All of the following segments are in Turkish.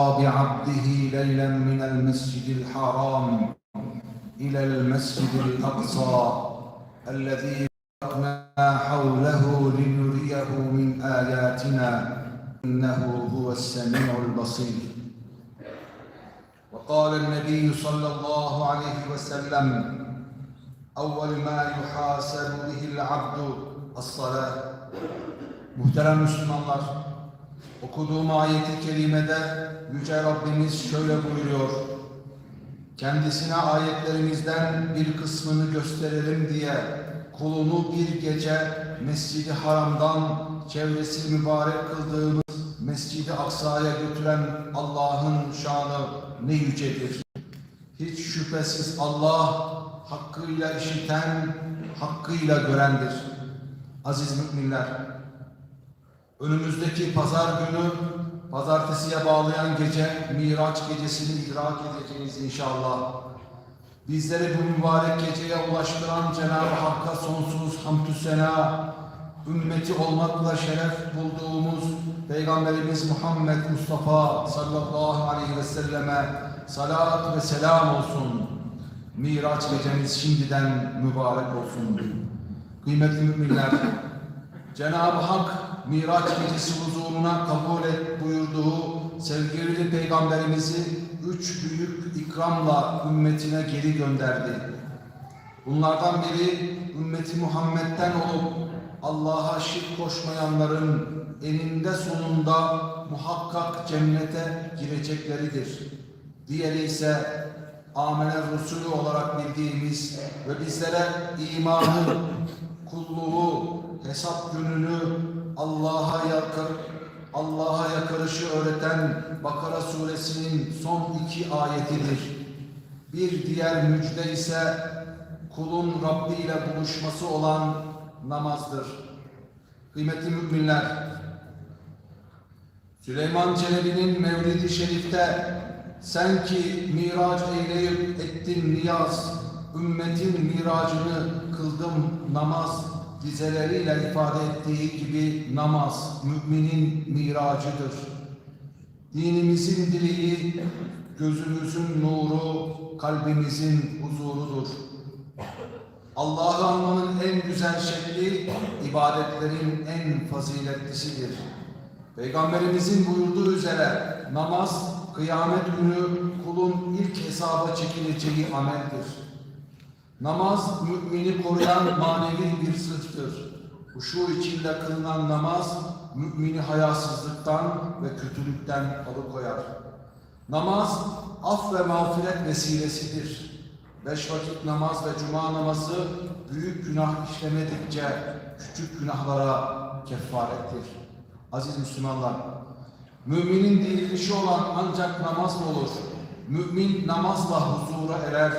بعبده ليلا من المسجد الحرام إلى المسجد الأقصى الذي باركنا حوله لنريه من آياتنا إنه هو السميع البصير. وقال النبي صلى الله عليه وسلم أول ما يحاسب به العبد الصلاة. Muhterem Müslümanlar, okuduğum ayeti kerimede Yüce Rabbimiz şöyle buyuruyor. Kendisine ayetlerimizden bir kısmını gösterelim diye kulunu bir gece Mescid-i Haram'dan çevresi mübarek kıldığımız Mescid-i Aksa'ya götüren Allah'ın şanı ne yücedir. Hiç şüphesiz Allah hakkıyla işiten, hakkıyla görendir. Aziz müminler, önümüzdeki pazar günü, pazartesiye bağlayan gece, Miraç gecesini idrak edeceğiz inşallah. Bizleri bu mübarek geceye ulaştıran Cenab-ı Hakk'a sonsuz hamdü sena, ümmeti olmakla şeref bulduğumuz Peygamberimiz Muhammed Mustafa sallallahu aleyhi ve selleme salat ve selam olsun. Miraç gecemiz şimdiden mübarek olsun. Kıymetli müminler, Cenab-ı Hak Miraç gecesi huzuruna kabul et buyurduğu sevgili peygamberimizi üç büyük ikramla ümmetine geri gönderdi. Bunlardan biri ümmeti Muhammed'den olup Allah'a şirk koşmayanların eninde sonunda muhakkak cennete girecekleridir. Diğeri ise Amener Resulü olarak bildiğimiz ve bizlere imanı, kulluğu, hesap gününü Allah'a yakar, Allah'a yakarışı öğreten Bakara suresinin son iki ayetidir. Bir diğer müjde ise kulun Rabbi ile buluşması olan namazdır. Kıymetli müminler, Süleyman Çelebi'nin Mevlid-i Şerif'te sen ki miraç eyleyip ettin niyaz, ümmetin miracını kıldım namaz dizeleriyle ifade ettiği gibi namaz müminin miracıdır. Dinimizin direği, gözümüzün nuru, kalbimizin huzurudur. Allah'ı anmanın en güzel şekli ibadetlerin en faziletlisidir. Peygamberimizin buyurduğu üzere namaz kıyamet günü kulun ilk hesaba çekileceği ameldir. Namaz mümini koruyan manevi bir sırttır. Huşu içinde kılınan namaz mümini hayasızlıktan ve kötülükten alıkoyar. Namaz af ve mağfiret vesilesidir. Beş vakit namaz ve cuma namazı büyük günah işlemedikçe küçük günahlara kefarettir. Aziz Müslümanlar, müminin dirilişi olan ancak namaz olur. Mümin namazla huzura erer,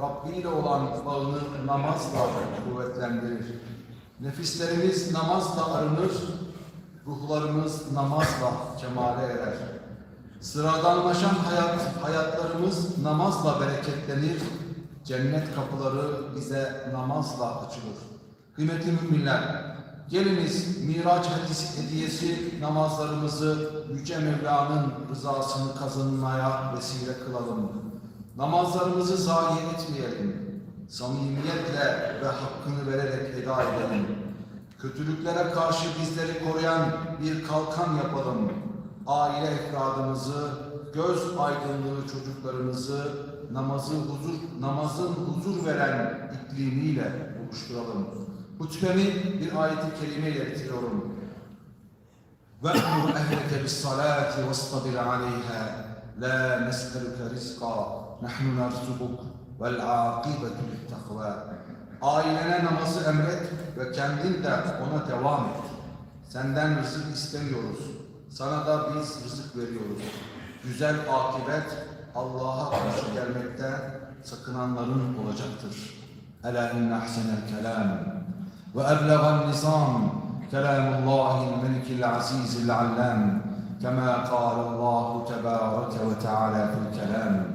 Rabbi ile olan bağını namazla kuvvetlendirir. Nefislerimiz namazla arınır, ruhlarımız namazla cemale erer. Sıradanlaşan hayat, hayatlarımız namazla bereketlenir, cennet kapıları bize namazla açılır. Kıymetli müminler, geliniz Miraç hadisi hediyesi namazlarımızı Yüce Mevla'nın rızasını kazanmaya vesile kılalım. Namazlarımızı zayi etmeyelim. Samimiyetle ve hakkını vererek eda edelim. Kötülüklere karşı bizleri koruyan bir kalkan yapalım. Aile efradımızı, göz aydınlığı çocuklarımızı namazı huzur, namazın huzur veren iklimiyle buluşturalım. Hutbemi bir ayet-i kerimeyle bitiriyorum. وَأْمُرْ أَهْلَكَ بِالصَّلَاةِ وَاصْطَبِرْ عَلَيْهَا لَا نَسْأَلُكَ رِزْقًا نَحْنُ نَرْزُقُكَ وَالْعَاقِبَةُ لِلتَّقْوَى Ailene namazı emret ve kendin de ona devam et. Senden rızık istemiyoruz. Sana da biz rızık veriyoruz. Güzel akibet Allah'a karşı gelmekte sakınanların olacaktır. Ela inne ahsenel kelam ve eblegan nizam kelamullahil melikil azizil allam كما قال الله تبارك وتعالى في الكلام